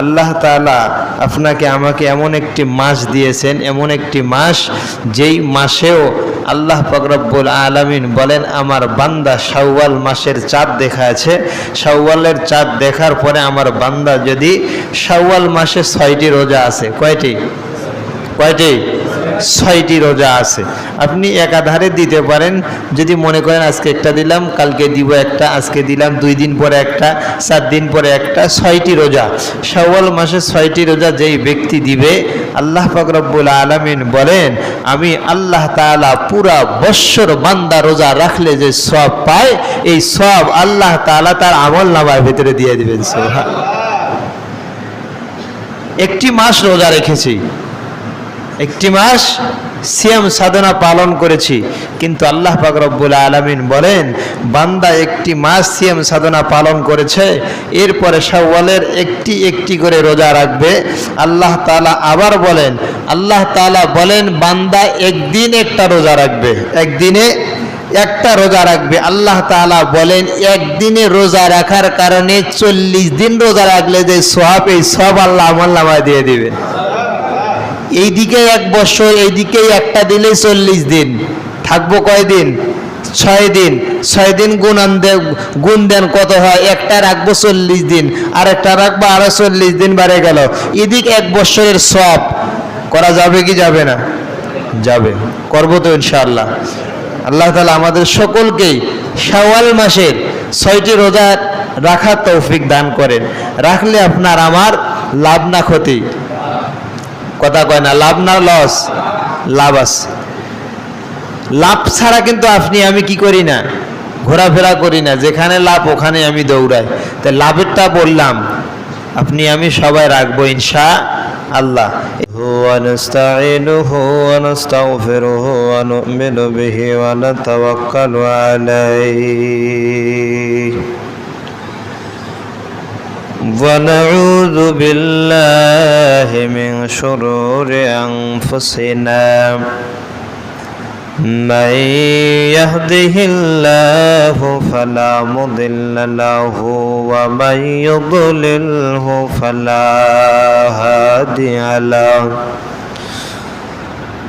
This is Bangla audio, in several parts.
আল্লাহ তালা আপনাকে আমাকে এমন একটি মাস দিয়েছেন, এমন একটি মাস যেই মাসেও আল্লাহ ফকরব্বুল আলমিন বলেন, আমার বান্দা শাওয়াল মাসের চাঁদ দেখা আছে। শাওয়ালের চাঁদ দেখার পরে আমার বান্দা যদি শাওয়াল মাসে ছয়টি রোজা আছে, কয়টি? কয়টি? ছয়টি রোজা আছে। আপনি একাধারে দিতে পারেন। যদি মনে করেন আজকে একটা দিলাম, কালকে দিব একটা, আজকে দিলাম, দুই দিন পরে একটা, সাত দিন পরে একটা, ছয়টি রোজা। শাওয়াল মাসে ছয়টি রোজা যেই ব্যক্তি দিবে, আল্লাহ ফাকরব্বুল আলমিন বলেন, আমি আল্লাহ তাআলা পুরা বৎসর বান্দা রোজা রাখলে যে সব পায়, এই সব আল্লাহ তাআলা তার আমল নামার ভিতরে দিয়ে দিবেন। সোহা একটি মাস রোজা রেখেছি। একটি মাস সিয়াম সাধনা পালন করেছি। কিন্তু আল্লাহ পাক রব্বুল আলামিন বলেন, বান্দা একটি মাস সিয়াম সাধনা পালন করেছে, এরপরে শাওয়ালের একটি একটি করে রোজা রাখবে। আল্লাহ তাআলা আবার বলেন, আল্লাহ তাআলা বলেন, বান্দা একদিন একটা রোজা রাখবে। একদিনে একটা রোজা রাখবে। আল্লাহ তাআলা বলেন, একদিনে রোজা রাখার কারণে চল্লিশ দিন রোজা রাখলে যে সব এই সব আল্লাহ আমল দিয়ে দিয়ে দিবেন এইদিকে এক বছর, এইদিকে একটা দিলে চল্লিশ দিন। থাকব কয়দিন? ছয় দিন। ছয় দিন গুণ আনতে গুণ দেন কত হয়? একটা রাখব চল্লিশ দিন আর একটা রাখব আরও চল্লিশ দিন বাড়ে গেল। এদিক এক বছরের সব। করা যাবে কি যাবে না? যাবে। করব তো ইনশাআল্লাহ। আল্লাহ তালা আমাদের সকলকেই শাওয়াল মাসের ছয়টি রোজা রাখার তৌফিক দান করেন। রাখলে আপনার আমার লাভ না ক্ষতি। কথা কয় না লাভ না লস লাভ আছে লাভ ছাড়া কিন্তু আপনি আমি কি করি না ঘোরাফেরা করি না যেখানে লাভ ওখানে আমি দৌড়াই তাই লাভেরটা বললাম আপনি আমি সবাই রাখবো ইনশা আল্লাহ ونستعينه ونستغفره ونؤمن به ونتوكل عليه ونعوذ بالله من شرور أنفسنا من يهده الله فلا مضل له ومن يضلله فلا هادي له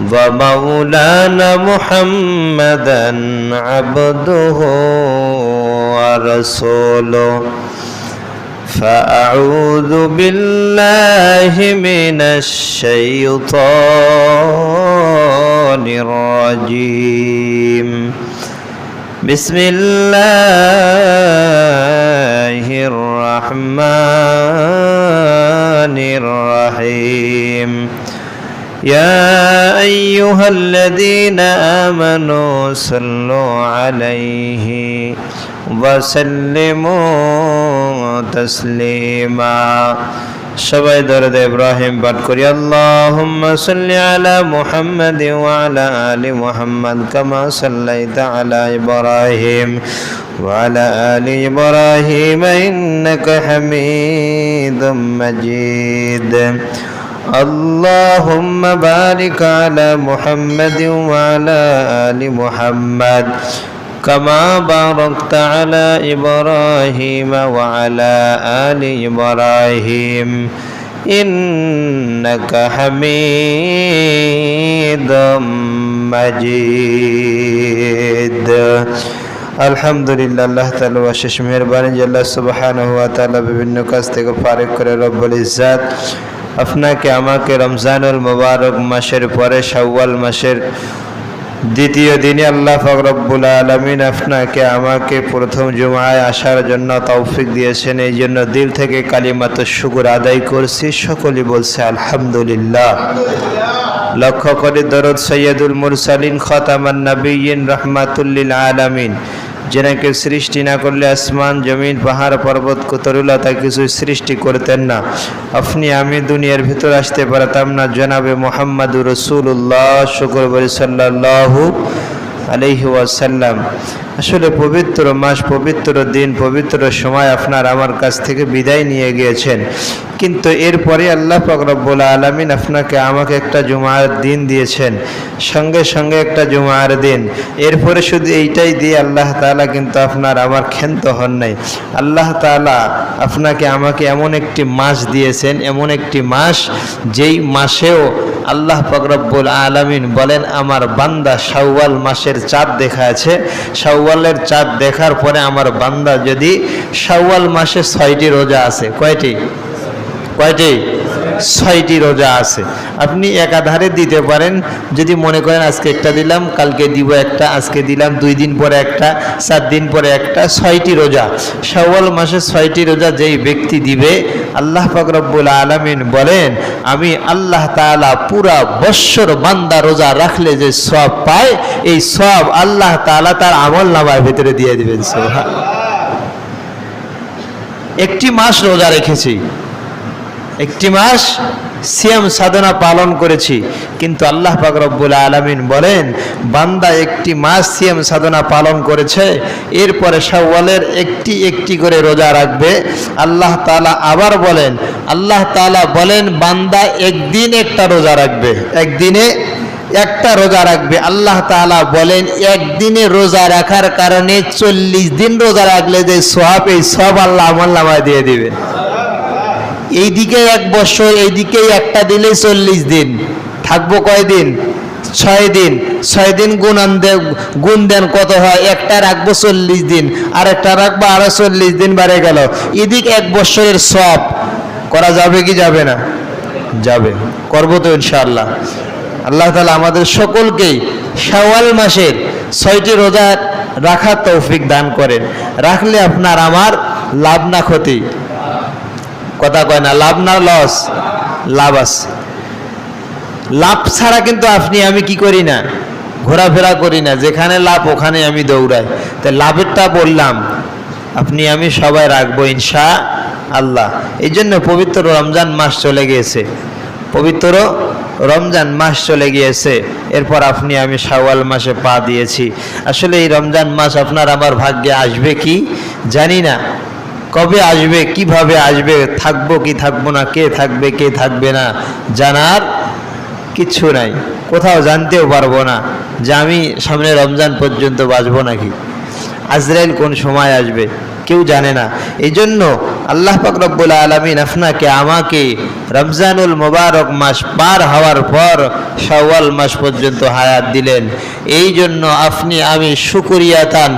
ومولانا محمدا عبده ورسوله. فأعوذ بالله من الشيطان الرجيم. بسم الله الرحمن الرحيم. يا أيها الذين آمنوا صلوا عليه وسلموا تسليما সবাই দরদ ইব্রাহিম পাঠ করি আল্লাহুম্মা সাল্লি আলা মুহাম্মাদ ওয়া আলা আলি মুহাম্মাদ কামা সাল্লাইতা আলা ইব্রাহিম ওয়া আলা আলি ইব্রাহিম ইন্নাকা হামিদুম মাজিদ اللهم بارك على محمد وعلى آل محمد كما باركت على إبراهيم وعلى آل إبراهيم إنك حميد مجيد আলহামদুলিল্লাহ আল্লাহ তালা অশেষ মেহরবানি আল্লাহ সুবহানাহু ওয়া তাআলা বিভিন্ন কাজ থেকে ফারেক করে রব্বুল ইজ্জাত আপনাকে আমাকে রমজানুল মোবারক মাসের পরে শাওয়াল মাসের দ্বিতীয় দিনে আল্লাহ ফকরব্বুল আলমিন আপনাকে আমাকে প্রথম জুমায় আসার জন্য তৌফিক দিয়েছেন। এই জন্য দিল থেকে কালিমাত শুকুর আদায় করছি। সকলেই বলছে, আলহামদুলিল্লাহ। লক্ষ্য করে দরদ সৈয়দুল মুরসালিন খতামান নবীন রহমাতুল্লিল আলামিন। যেনাকে সৃষ্টি না করলে আসমান, জমিন, পাহাড়, পর্বত কোতরুলতা কিছু সৃষ্টি করতেন না। আপনি আমি দুনিয়ার ভিতর আসতে পারতাম না। জনাবে মোহাম্মদুর রসুল্লাহ শুক্র সাল্লাহ সাল্লাহু আলহি আসলে পবিত্র মাস, পবিত্র দিন, পবিত্র সময় আপনার আমার কাছ থেকে বিদায় নিয়ে গিয়েছেন। কিন্তু এরপরে আল্লাহ ফকরবুল আলমিন আপনাকে আমাকে একটা জুমার দিন দিয়েছেন। সঙ্গে সঙ্গে একটা জুমার দিন। এরপরে শুধু এইটাই দিয়ে আল্লাহ তাআলা কিন্তু আপনার আমার ক্ষান্ত হন নাই। আল্লাহ তাআলা আপনাকে আমাকে এমন একটি মাস দিয়েছেন, এমন একটি মাস যেই মাসেও আল্লাহ ফকরব্বুল আলমিন বলেন, আমার বান্দা শাওয়াল মাসের চাঁদ দেখা আছে। শাওয়ালের চাঁদ দেখার পরে আমার বান্দা যদি সাওয়াল মাসে ছয়টি রোজা আছে কয়টি? কয়টি? ছয়টি রোজা আছে। আপনি একাধারে দিতে পারেন। যদি মনে করেন আজকে একটা দিলাম, কালকে দিব একটা, আজকে দিলাম, দুই দিন পরে একটা, সাত দিন পরে একটা, ছয়টি রোজা। শাওয়াল মাসে ছয়টি রোজা যেই ব্যক্তি দিবে, আল্লাহ ফাকরব্বুল আলমিন বলেন, আমি আল্লাহ তাআলা পুরা বৎসর বান্দা রোজা রাখলে যে সব পায়, এই সব আল্লাহ তাআলা তার আমল নামার ভিতরে দিয়ে দিবেন। একটি মাস রোজা রেখেছি। একটি মাস সিয়াম সাধনা পালন করেছি। কিন্তু আল্লাহ পাক আলমিন বলেন, বান্দা একটি মাস সিয়াম সাধনা পালন করেছে, এরপরে শাওয়ালের একটি একটি করে রোজা রাখবে। আল্লাহ তাআলা আবার বলেন, আল্লাহ তাআলা বলেন, বান্দা একদিন একটা রোজা রাখবে, একদিনে একটা রোজা রাখবে। আল্লাহ তাআলা বলেন, একদিনে রোজা রাখার কারণে চল্লিশ দিন রোজা রাখলে যে সব এই সব আল্লাহ আমল নামায় দিয়ে দিবে। এইদিকে এক বছর, এইদিকে একটা দিলে চল্লিশ দিন। থাকব কয়দিন? ছয় দিন। ছয় দিন গুণান গুণ দেন কত হয়? একটা রাখব চল্লিশ দিন আর একটা রাখব আরও চল্লিশ দিন বাড়ে গেল। এদিক এক বছরের সব। করা যাবে কি যাবে না? যাবে। করব তো ইনশাআল্লাহ। আল্লাহ তালা আমাদের সকলকেই শাওয়াল মাসের ছয়টি রোজা রাখার তৌফিক দান করেন। রাখলে আপনার আমার লাভ না ক্ষতি। কথা কয় না, লাভ না লস? লাভ আছে। লাভ ছাড়া কিন্তু আপনি, আমি কি করি না? ঘোরাফেরা করি না, যেখানে লাভ ওখানে আমি দৌড়াই। তাই লাভেরটা বললাম, আপনি, আমি সবাই রাখব ইনশা আল্লাহ। এই জন্য পবিত্র রমজান মাস চলে গিয়েছে। পবিত্র রমজান মাস চলে গিয়েছে, এরপর আপনি, আমি শাওয়াল মাসে পা দিয়েছি। আসলে এই রমজান মাস আপনার আমার ভাগ্যে আসবে কি? জানি না। কবে আসবে, কীভাবে আসবে, থাকব কি থাকব না, কে থাকবে কে থাকবে না, জানার কিছু নাই। কোথাও জানতেও পারব না যে আমি সামনে রমজান পর্যন্ত বাঁচবো নাকি। আজরাইল কোন সময় আসবে, কেউ জানে না। এই জন্য আল্লাহ রব্বুল আলমিন আপনাকে, আমাকে রমজানুল মোবারক মাস পার হওয়ার পর শাওয়াল মাস পর্যন্ত হায়াত দিলেন। এই জন্য আপনি, আমি শুকুরিয়াতান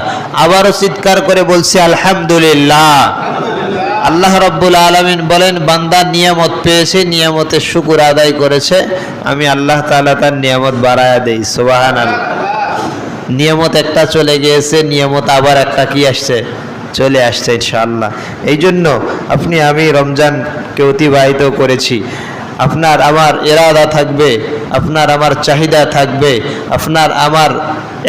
আবারও চিৎকার করে বলছি, আলহামদুলিল্লাহ। আল্লাহ রব্বুল আলমিন বলেন, বান্দা নিয়ামত পেয়েছে, নিয়ামতের শুকুর আদায় করেছে। আমি আল্লাহ তাআলা তার নিয়ামত বাড়ায়া দেই সোবাহান নিয়ামত একটা চলে গিয়েছে, নিয়ামত আবার একটা কি আসছে? চলে আসছে ইনশাআল্লাহ। এই জন্য আপনি, আমি রমজানকে অতিবাহিত করেছি। আপনার আমার এরাদা থাকবে, আপনার আমার চাহিদা থাকবে, আপনার আমার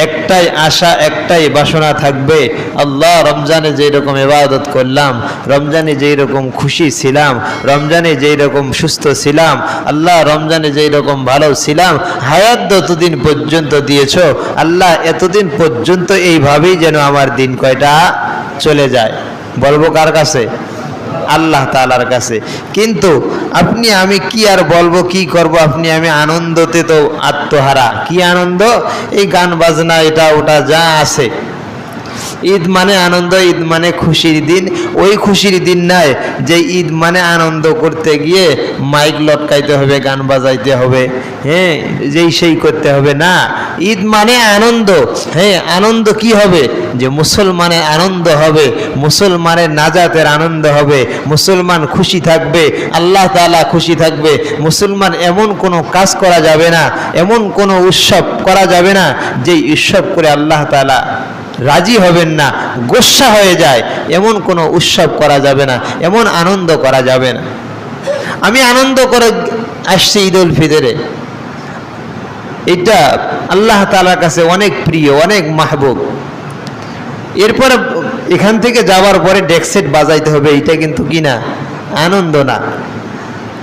একটাই আশা, একটাই বাসনা থাকবে, আল্লাহ রমজানে যেই রকম ইবাদত করলাম, রমজানে যেই রকম খুশি ছিলাম, রমজানে যেই রকম সুস্থ ছিলাম, আল্লাহ রমজানে যেই রকম ভালো ছিলাম, হায়াত যতদিন পর্যন্ত দিয়েছ, আল্লাহ এতদিন পর্যন্ত এইভাবেই যেন আমার দিন কয়টা? চলে যায়। বলব কার কাছে? আল্লাহ তালার কাছে। কিন্তু আপনি, আমি কি আর বলব, কি করব? আপনি, আমি আনন্দতে তো আত্মহারা। কি আনন্দ? এই গান বাজনা, এটা, ওটা যা আছে। ঈদ মানে আনন্দ, ঈদ মানে খুশির দিন। ওই খুশির দিন নাই যে ঈদ মানে আনন্দ করতে গিয়ে মাইক লটকাইতে হবে, গান বাজাইতে হবে। হ্যাঁ যেই সেই করতে হবে না। ঈদ মানে আনন্দ। হ্যাঁ আনন্দ কি হবে? যে মুসলমানের আনন্দ হবে মুসলমানের নাজাতের আনন্দ হবে, মুসলমান খুশি থাকবে, আল্লাহ তাআলা খুশি থাকবে। মুসলমান এমন কোনো কাজ করা যাবে না, এমন কোনো উৎসব করা যাবে না, যেই উৎসব করে আল্লাহ তাআলা রাজি হবেন না, গোসা হয়ে যায়, এমন কোনো উৎসব করা যাবে না, এমন আনন্দ করা যাবে না। আমি আনন্দ করে আসছি ঈদ উল ফিতরে। এটা আল্লাহ তালার কাছে অনেক প্রিয়, অনেক মাহবুব। এরপরে এখান থেকে যাওয়ার পরে ডেকসেট বাজাইতে হবে, এটা কিন্তু কি না আনন্দ না।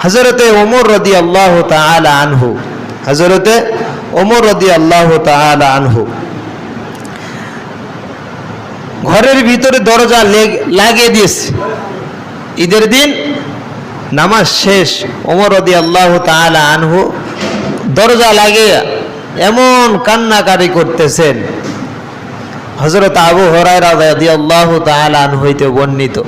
হজরতে ওমর রদি আল্লাহ তাআলা আনহু হজরতে ওমর রদি আল্লাহ তাআলা আনহু। ঘরের ভিতরে দরজা লেগ- লাগিয়ে দিয়েছে। ঈদের দিন নামাজ শেষ। ওমর রদি আল্লাহ তাআলা আনহু দরজা লাগিয়ে এমন কান্নাকাটি করতেছেন। হজরত আবু হরাইরা রাদিয়াল্লাহু তাআলা আনহু হইতে বর্ণিত।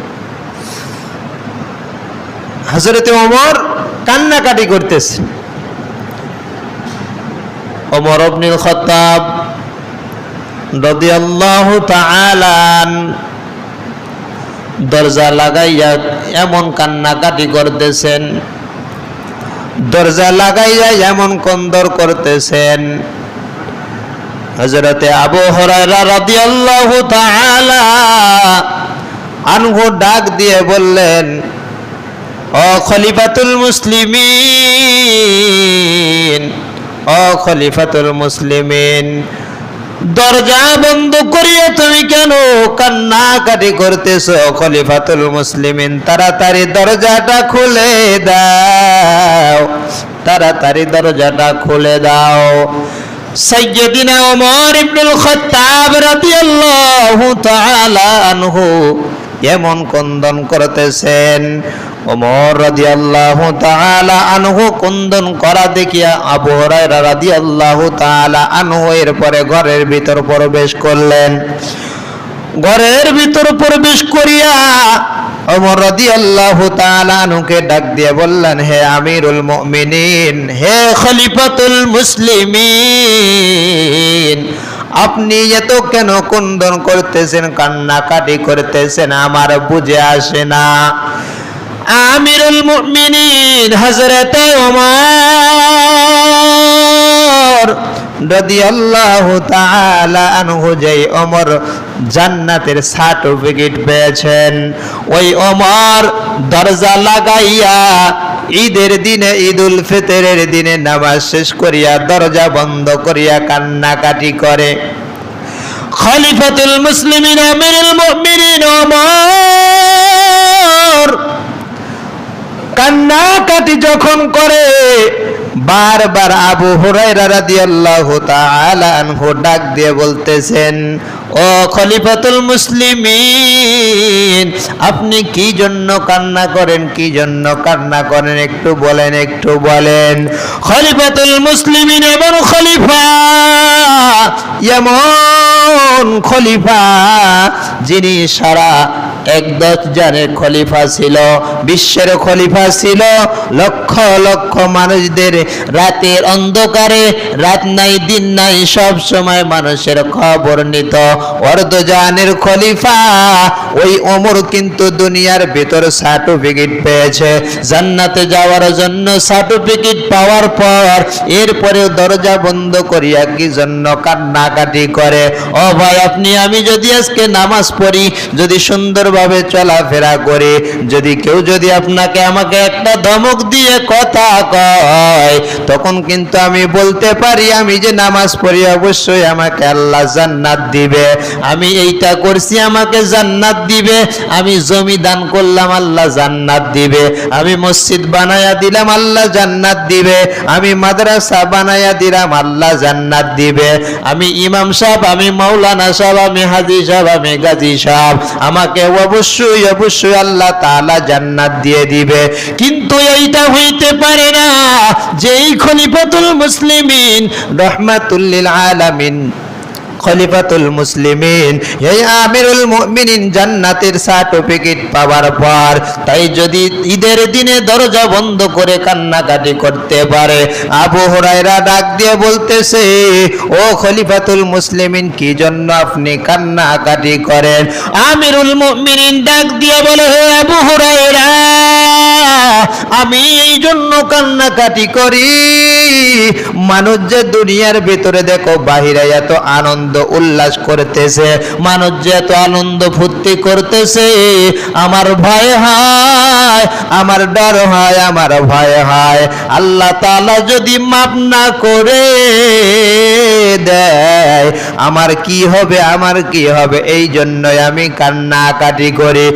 হজরতে ওমর কান্নাকাটি করতেছে। অমর ইবনুল খাত্তাব রাদিয়াল্লাহু তাআলা আন দরজা লাগাইয়া এমন কান্নাকাটি করতেছেন, দরজা লাগাইয়া এমন কন্দর করতেছেন। হজরতে আবু হরাইরা রাদিয়াল্লাহু তাআলা আনহু ডাক দিয়ে বললেন, ও খলিফাতুল মুসলিমিন, ও খলিফাতুল মুসলিমিন দরজা বন্ধ করিয়া তুমি কেন কান্নাকাটি করতেছ? খলিফাতুল মুসলিমিন, তাড়াতাড়ি দরজাটা খুলে দাও। তাড়াতাড়ি দরজাটা খুলে দাও। সাইয়্যিদিনা ওমর ইবনুল খাত্তাব রাদিয়াল্লাহু তাআলা আনহু এমন কন্দন করতেছেন। ওমর রাদিয়াল্লাহু তাআলা আনহু কুন্দন করা দেখিয়া আবু হুরায়রা রাদিয়াল্লাহু তাআলা আনহু এরপরে ঘরের ভিতর প্রবেশ করলেন। ঘরের ভিতর প্রবেশ করিয়া ওমর রাদিয়াল্লাহু তাআলা আনহুকে ডাক দিয়ে বললেন, হে আমিরুল মুমিনিন, হে খলিফাতুল মুসলিমিন, আপনি এত কেন কুন্দন করতেছেন, কান্নাকাটি করতেছেন? আমার বুঝে আসে না। আমিরুল মুমিনিন হযরতে ওমর রাদিয়াল্লাহু তাআলা আনহু যেই ওমর জান্নাতের সার্টিফিকেট পেয়েছেন, ওই ওমর দরজা লাগাইয়া ঈদের দিনে ঈদুল ফিতরের দিনে নামাজ শেষ করিয়া দরজা বন্ধ করিয়া কান্নাকাটি করে। খলিফাতুল মুসলিমিন আমিরুল মুমিনিন ওমর কান্নাকাটি যখন করে বারবার আবু হুরাইরা রাদিয়াল্লাহু তাআলা আনহু ডাক দিয়ে বলতেছেন ও খলিফাতুল মুসলিমিন, আপনি কি জন্য কান্না করেন, কি জন্য কান্না করেন, একটু বলেন একটু বলেন। খলিফাতুল মুসলিমিন এমন খলিফা এমন খলিফা যিনি সারা এক দশ জনের খলিফা ছিল, বিশ্বের খলিফা ছিল। লক্ষ লক্ষ মানুষদের রাতের অন্ধকারে, রাত নাই, দিন নাই, সব সময় মানুষের খবর নিত। অর্ধজানের খলিফা, ওই ওমর কিন্তু দুনিয়ার ভেতর সার্টিফিকেট পেয়েছে। জান্নাতে যাওয়ার জন্য সার্টিফিকেট পাওয়ার পর এরপরে দরজা বন্ধ করিয়া কি জন্য কান্নাকাটি করে? ও ভাই, আপনি, আমি যদি আজকে নামাজ পড়ি, যদি সুন্দরভাবে চলাফেরা করে, যদি কেউ যদি আপনাকে আমাকে একটা ধমক দিয়ে কথা কয়, তখন কিন্তু আমি বলতে পারি, আমি যে নামাজ পড়ি, অবশ্যই আমাকে আল্লাহ জান্নাত দিবে। আমি এইটা করছি, আমাকে জান্নাত দিবে, আমি জমি দান করলাম, আল্লাহ জান্নাত দিবে, আমি মসজিদ বানায়া দিলাম, আল্লাহ জান্নাত দিবে, আমি মাদ্রাসা বানায়া দিলাম, আল্লাহ জান্নাত দিবে, আমি ইমাম সাহেব, আমি মাওলানা সাহেব, আমি হাজি সাহেব, আমি গাজী সাহেব, আমাকে অবশ্যই অবশ্যই আল্লাহ তাআলা জান্নাত দিয়ে দিবে। কিন্তু এইটা হইতে পারে না, যেই খলিফাতুল মুসলিমিন রহমাতুল্লিল আলামিন খলিফাতুল মুসলিমিন। এই আমিরুল মুমিনিন, জান্নাতের সার্টিফিকেট পাওয়ার পর, তাই যদি ঈদের দিনে দরজা বন্ধ করে কান্নাকাটি করতে পারে, আবু হুরায়রা ডাক দিয়ে বলতেছে, ও খলিফাতুল মুসলিমিন, কি জন্য আপনি কান্নাকাটি করেন? আমিরুল মুমিনিন ডাক দিয়ে বলে, হে আবু হুরায়রা, আমি এই জন্য কান্নাকাটি করি। মানুষ যে দুনিয়ার ভিতরে দেখো, বাহিরে এত আনন্দ, উল্লাস করতেছে, মানুষ যে এত আনন্দ ফুর্তি করতেছে, আমার ভয় হয়, আমার ডর হয়, আমার ভয় হয়। আল্লাহ তাআলা যদি মাপ না করে দেয়, আমার কি হবে, আমার কি হবে? এই জন্যই আমি কান্নাকাটি করি।